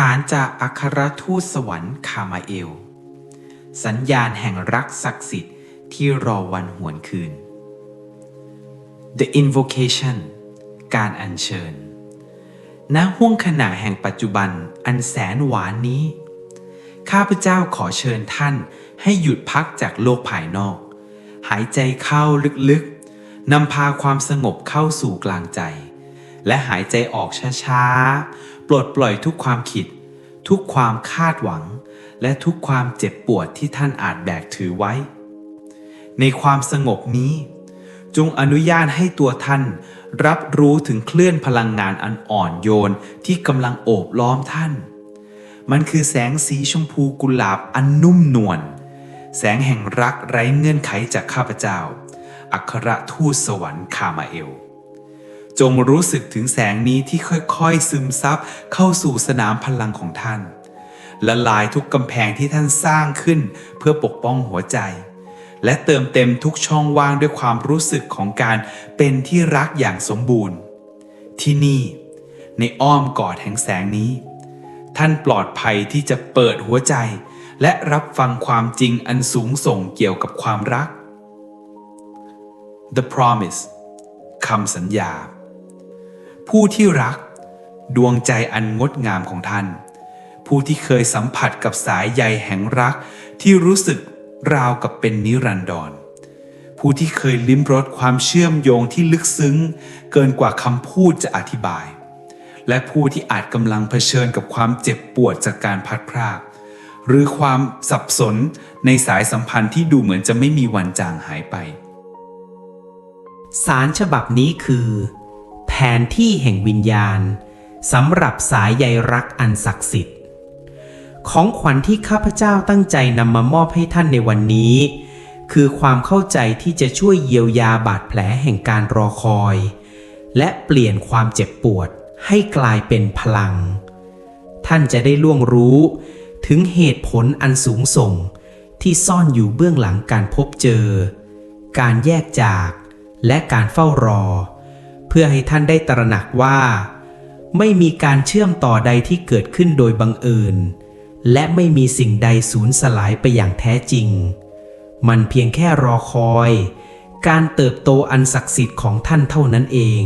สารจากอัครทูตสวรรค์คามาเอล สัญญาณแห่งรักศักดิ์สิทธิ์ที่รอวันหวนคืน The Invocation การอัญเชิญ ณห่วงขณะแห่งปัจจุบันอันแสนหวานนี้ ข้าพเจ้าขอเชิญท่านให้หยุดพักจากโลกภายนอก หายใจเข้าลึกๆ นำพาความสงบเข้าสู่กลางใจ และหายใจออกช้าๆ ปลดปล่อยทุกความคิด ทุกความคาดหวัง และทุกความเจ็บปวดที่ท่านอาจแบกถือไว้ ในความสงบนี้ จงอนุญาตให้ตัวท่าน รับรู้ถึงคลื่นพลังงานอันอ่อนโยนที่กำลังโอบล้อมท่าน มันคือแสงสีชมพูกุหลาบอันนุ่มนวล แสงแห่งรักไร้เงื่อนไขจากข้าพเจ้า อัครทูตสวรรค์คามาเอล จงรู้สึกถึงแสงนี้ที่ค่อยๆ ซึมซับเข้าสู่สนามพลังของท่าน ละลายทุกกำแพงที่ท่านสร้างขึ้นเพื่อปกป้องหัวใจ และเติมเต็มทุกช่องว่างด้วยความรู้สึกของการเป็นที่รักอย่างสมบูรณ์ ที่นี่ ในอ้อมกอดแห่งแสงนี้ ท่านปลอดภัยที่จะเปิดหัวใจ และรับฟังความจริงอันสูงส่งเกี่ยวกับความรัก The Promise คำสัญญา ผู้ที่รัก ดวงใจอันงดงามของท่าน ผู้ที่เคยสัมผัสกับสายใยแห่งรักที่รู้สึกราวกับเป็นนิรันดร ผู้ที่เคยลิ้มรสความเชื่อมโยงที่ลึกซึ้ง เกินกว่าคำพูดจะอธิบาย และผู้ที่อาจกำลังเผชิญกับความเจ็บปวดจากการพัดพราก หรือความสับสนในสายสัมพันธ์ที่ดูเหมือนจะไม่มีวันจางหายไป สารฉบับนี้คือ ผนที่แห่งวิญญาณสำหรับสายใยรักอันศักดิ์สิทธิ์ ของขวัญที่ข้าพเจ้าตั้งใจนำมามอบให้ท่านในวันนี้ คือความเข้าใจที่จะช่วยเยียวยาบาดแผลแห่งการรอคอย และเปลี่ยนความเจ็บปวดให้กลายเป็นพลัง ท่านจะได้ล่วงรู้ถึงเหตุผลอันสูงส่งที่ซ่อนอยู่เบื้องหลังการพบเจอ การแยกจาก และการเฝ้ารอ เพื่อให้ท่านได้ตระหนักว่า ไม่มีการเชื่อมต่อใดที่เกิดขึ้นโดยบังเอิญ และไม่มีสิ่งใดสูญสลายไปอย่างแท้จริง มันเพียงแค่รอคอย การเติบโตอันศักดิ์สิทธิ์ของท่านเท่านั้นเอง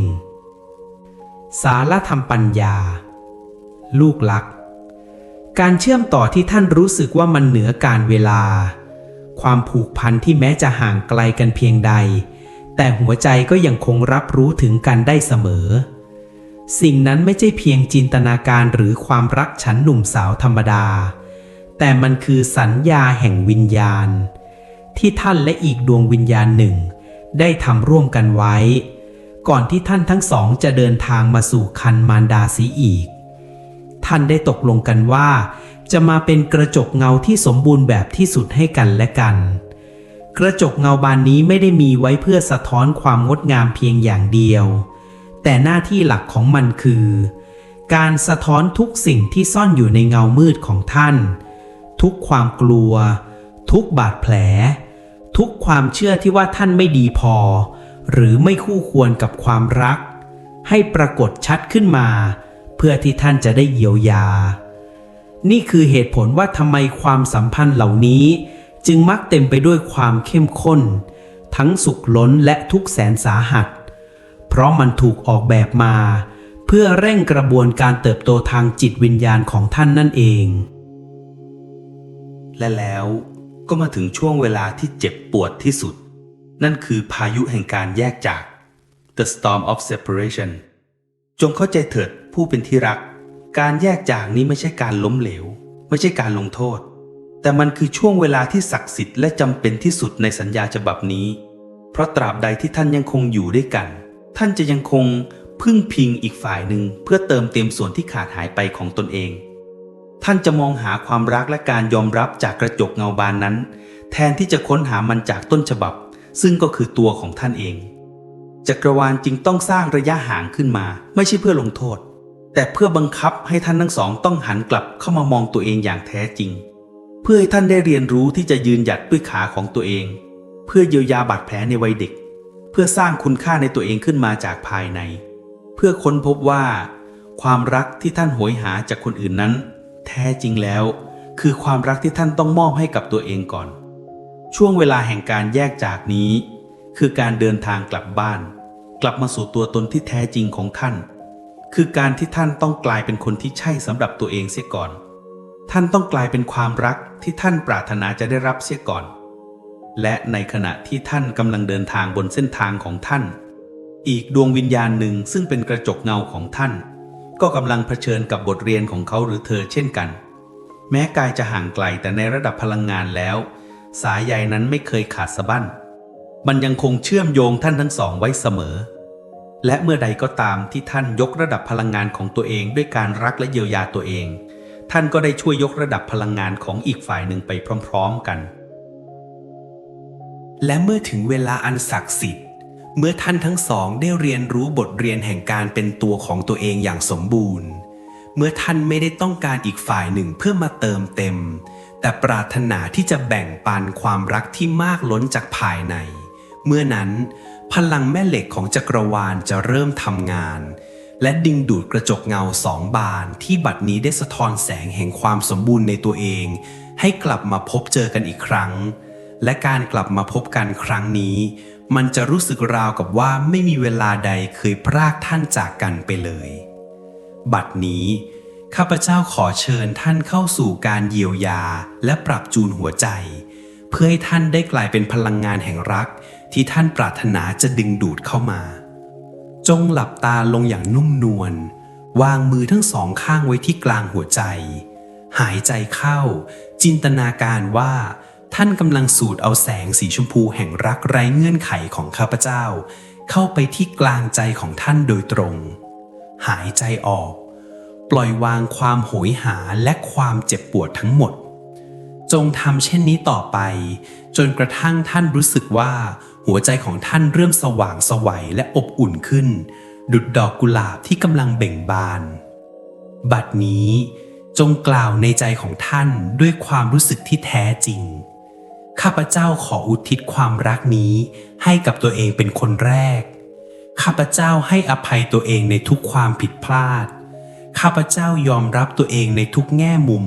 สารธรรมปัญญา ลูกหลัก การเชื่อมต่อที่ท่านรู้สึกว่ามันเหนือการเวลา ความผูกพันที่แม้จะห่างไกลกันเพียงใด แต่หัวใจก็ยังคงรับรู้ถึงกันได้เสมอ สิ่งนั้นไม่ใช่เพียงจินตนาการหรือความรักฉันหนุ่มสาวธรรมดา แต่มันคือสัญญาแห่งวิญญาณ ที่ท่านและอีกดวงวิญญาณหนึ่ง ได้ทำร่วมกันไว้ ก่อนที่ท่านทั้งสองจะเดินทางมาสู่คันมารดาสีอีก ท่านได้ตกลงกันว่า จะมาเป็นกระจกเงาที่สมบูรณ์แบบที่สุดให้กันและกัน กระจกเงาบานนี้ไม่ได้มีไว้เพื่อสะท้อนความงดงามเพียงอย่างเดียว แต่หน้าที่หลักของมันคือ การสะท้อนทุกสิ่งที่ซ่อนอยู่ในเงามืดของท่าน ทุกความกลัว ทุกบาดแผล ทุกความเชื่อที่ว่าท่านไม่ดีพอ หรือไม่คู่ควรกับความรัก ให้ปรากฏชัดขึ้นมา เพื่อที่ท่านจะได้เยียวยา นี่คือเหตุผลว่าทำไมความสัมพันธ์เหล่านี้ จึงมักเต็มไปด้วยความเข้มข้น ทั้งสุขล้นและทุกแสนสาหัส เพราะมันถูกออกแบบมา เพื่อเร่งกระบวนการเติบโตทางจิตวิญญาณของท่านนั่นเอง และแล้วก็มาถึงช่วงเวลาที่เจ็บปวดที่สุด นั่นคือพายุแห่งการแยกจาก The Storm of Separation จงเข้าใจเถิดผู้เป็นที่รัก การแยกจากนี้ไม่ใช่การล้มเหลว ไม่ใช่การลงโทษ แต่มันคือช่วงเวลาที่ศักดิ์สิทธิ์และจำเป็นที่สุดในสัญญาฉบับนี้ เพราะตราบใดที่ท่านยังคงอยู่ด้วยกัน ท่านจะยังคงพึ่งพิงอีกฝ่ายหนึ่งเพื่อเติมเต็มส่วนที่ขาดหายไปของตนเอง ท่านจะมองหาความรักและการยอมรับจากกระจกเงาบานนั้น แทนที่จะค้นหามันจากต้นฉบับ ซึ่งก็คือตัวของท่านเอง จักรวาลจึงต้องสร้างระยะห่างขึ้นมา ไม่ใช่เพื่อลงโทษ แต่เพื่อบังคับให้ท่านทั้งสองต้องหันกลับเข้ามามองตัวเองอย่างแท้จริง เพื่อให้ท่านได้เรียนรู้ที่จะยืนหยัดด้วยขาของตัวเอง เพื่อเยียวยาบาดแผลในวัยเด็ก เพื่อสร้างคุณค่าในตัวเองขึ้นมาจากภายใน เพื่อค้นพบว่า ความรักที่ท่านโหยหาจากคนอื่นนั้น แท้จริงแล้ว คือความรักที่ท่านต้องมอบให้กับตัวเองก่อน ช่วงเวลาแห่งการแยกจากนี้ คือการเดินทางกลับบ้าน กลับมาสู่ตัวตนที่แท้จริงของท่าน คือการที่ท่านต้องกลายเป็นคนที่ใช่สำหรับตัวเองเสียก่อน ท่านต้องกลายเป็นความรักที่ท่านปรารถนาจะได้รับเสียก่อน และในขณะที่ท่านกำลังเดินทางบนเส้นทางของท่าน อีกดวงวิญญาณหนึ่งซึ่งเป็นกระจกเงาของท่าน ก็กำลังเผชิญกับบทเรียนของเขาหรือเธอเช่นกัน แม้กายจะห่างไกลแต่ในระดับพลังงานแล้ว สายใยนั้นไม่เคยขาดสะบั้น มันยังคงเชื่อมโยงท่านทั้งสองไว้เสมอและเมื่อใดก็ตามที่ท่านยกระดับพลังงานของตัวเองด้วยการรักและเยียวยาตัวเอง ท่านก็ได้ช่วยยกระดับพลังงานของอีกฝ่ายหนึ่งไปพร้อม ๆกัน และเมื่อถึงเวลาอันศักดิ์สิทธิ์ เมื่อท่านทั้งสองได้เรียนรู้บทเรียนแห่งการเป็นตัวของตัวเองอย่างสมบูรณ์ เมื่อท่านไม่ได้ต้องการอีกฝ่ายหนึ่งเพื่อมาเติมเต็ม แต่ปรารถนาที่จะแบ่งปันความรักที่มากล้นจากภายใน เมื่อนั้นพลังแม่เหล็กของจักรวาลจะเริ่มทำงาน และดึงดูดกระจกเงาสองบานที่บัดนี้ได้สะท้อนแสงแห่งความสมบูรณ์ในตัวเอง ให้กลับมาพบเจอกันอีกครั้ง และการกลับมาพบกันครั้งนี้ มันจะรู้สึกราวกับว่าไม่มีเวลาใดเคยพรากท่านจากกันไปเลย บัดนี้ข้าพเจ้าขอเชิญท่านเข้าสู่การเยียวยาและปรับจูนหัวใจ เพื่อให้ท่านได้กลายเป็นพลังงานแห่งรักที่ท่านปรารถนาจะดึงดูดเข้ามา จงหลับตาลงอย่างนุ่มนวล วางมือทั้งสองข้างไว้ที่กลางหัวใจ หายใจเข้า จินตนาการว่า ท่านกำลังสูดเอาแสงสีชมพูแห่งรักไร้เงื่อนไขของข้าพเจ้า เข้าไปที่กลางใจของท่านโดยตรง หายใจออก ปล่อยวางความโหยหาและความเจ็บปวดทั้งหมด จงทำเช่นนี้ต่อไป จนกระทั่งท่านรู้สึกว่า หัวใจของท่านเริ่มสว่างสวัยและอบอุ่นขึ้น ดุดดอกกุหลาบที่กำลังเบ่งบาน บัดนี้จงกล่าวในใจของท่านด้วยความรู้สึกที่แท้จริง ข้าพเจ้าขออุทิศความรักนี้ให้กับตัวเองเป็นคนแรก ข้าพเจ้าให้อภัยตัวเองในทุกความผิดพลาด ข้าพเจ้ายอมรับตัวเองในทุกแง่มุม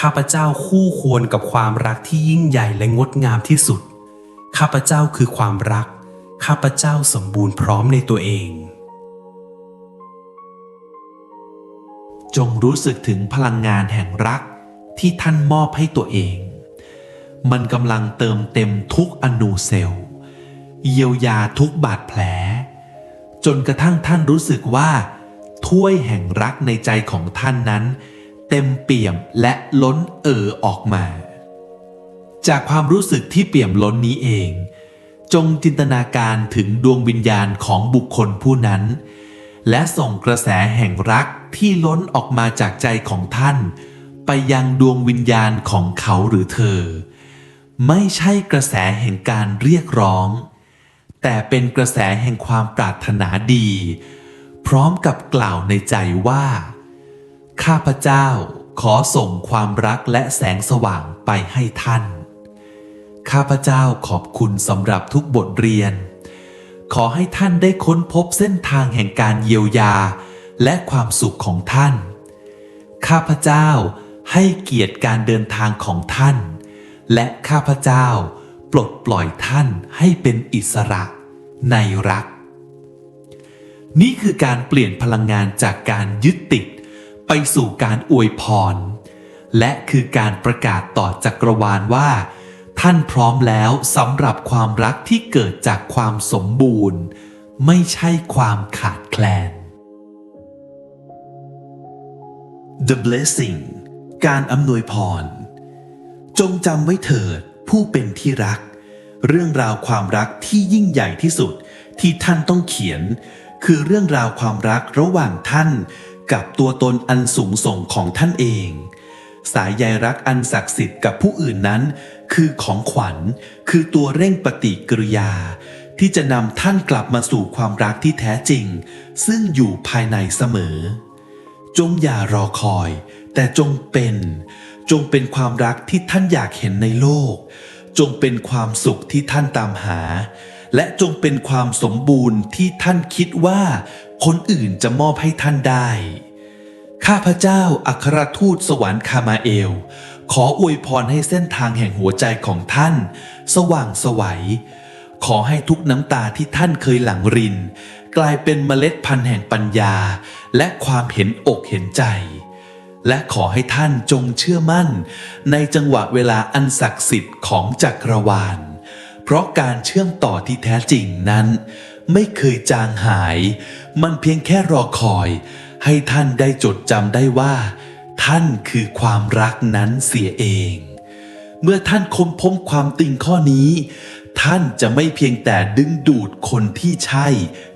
ข้าพเจ้าคู่ควรกับความรักที่ยิ่งใหญ่และงดงามที่สุด ข้าพเจ้าคือความรัก ข้าพเจ้าสมบูรณ์พร้อมในตัวเอง จงรู้สึกถึงพลังงานแห่งรักที่ท่านมอบให้ตัวเอง มันกำลังเติมเต็มทุกอนูเซลล์เยียวยาทุกบาดแผล จนกระทั่งท่านรู้สึกว่าถ้วยแห่งรักในใจของท่านนั้น เต็มเปี่ยมและล้นเอ่อออกมา จากความรู้สึกที่เปี่ยมล้นนี้เอง จงจินตนาการถึงดวงวิญญาณของบุคคลผู้นั้น และส่งกระแสแห่งรักที่ล้นออกมาจากใจของท่าน ไปยังดวงวิญญาณของเขาหรือเธอ ไม่ใช่กระแสแห่งการเรียกร้อง แต่เป็นกระแสแห่งความปรารถนาดี พร้อมกับกล่าวในใจว่า ข้าพเจ้าขอส่งความรักและแสงสว่างไปให้ท่าน ข้าพเจ้าขอบคุณสำหรับทุกบทเรียน ขอให้ท่านได้ค้นพบเส้นทางแห่งการเยียวยา และความสุขของท่าน ข้าพเจ้าให้เกียรติการเดินทางของท่าน และข้าพเจ้าปลดปล่อยท่านให้เป็นอิสระในรัก นี่คือการเปลี่ยนพลังงานจากการยึดติด ไปสู่การอวยพร และคือการประกาศต่อจักรวาลว่า ท่านพร้อมแล้วสำหรับความรักที่เกิดจากความสมบูรณ์ ไม่ใช่ความขาดแคลน The blessing การอำนวยพร จงจำไว้เถิดผู้เป็นที่รัก เรื่องราวความรักที่ยิ่งใหญ่ที่สุดที่ท่านต้องเขียน คือเรื่องราวความรักระหว่างท่าน กับตัวตนอันสูงส่งของท่านเอง สายใยรักอันศักดิ์สิทธิ์กับผู้อื่นนั้น คือของขวัญ คือตัวเร่งปฏิกิริยา ที่จะนำท่านกลับมาสู่ความรักที่แท้จริง ซึ่งอยู่ภายในเสมอ จงอย่ารอคอย แต่จงเป็น จงเป็นความรักที่ท่านอยากเห็นในโลก จงเป็นความสุขที่ท่านตามหา และจงเป็นความสมบูรณ์ที่ท่านคิดว่า คนอื่นจะมอบให้ท่านได้ ข้าพเจ้าอัครทูตสวรรค์คามาเอล ขออวยพรให้เส้นทางแห่งหัวใจของท่าน สว่างไสวัย ขอให้ทุกน้ำตาที่ท่านเคยหลั่งริน กลายเป็นเมล็ดพันธุ์แห่งปัญญา และความเห็นอกเห็นใจ และขอให้ท่านจงเชื่อมั่น ในจังหวะเวลาอันศักดิ์สิทธิ์ของจักรวาล เพราะการเชื่อมต่อที่แท้จริงนั้น ไม่เคยจางหาย มันเพียงแค่รอคอย ให้ท่านได้จดจำได้ว่า ท่านคือความรักนั้นเสียเอง เมื่อท่านค้นพบความติงข้อนี้ ท่านจะไม่เพียงแต่ดึงดูดคนที่ใช่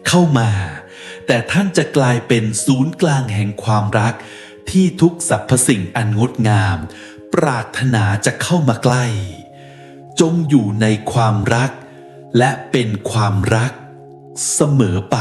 เข้ามา แต่ท่านจะกลายเป็นศูนย์กลางแห่งความรัก ที่ทุกสรรพสิ่งอันงดงาม ปรารถนาจะเข้ามาใกล้ จงอยู่ในความรัก และเป็นความรักเสมอไป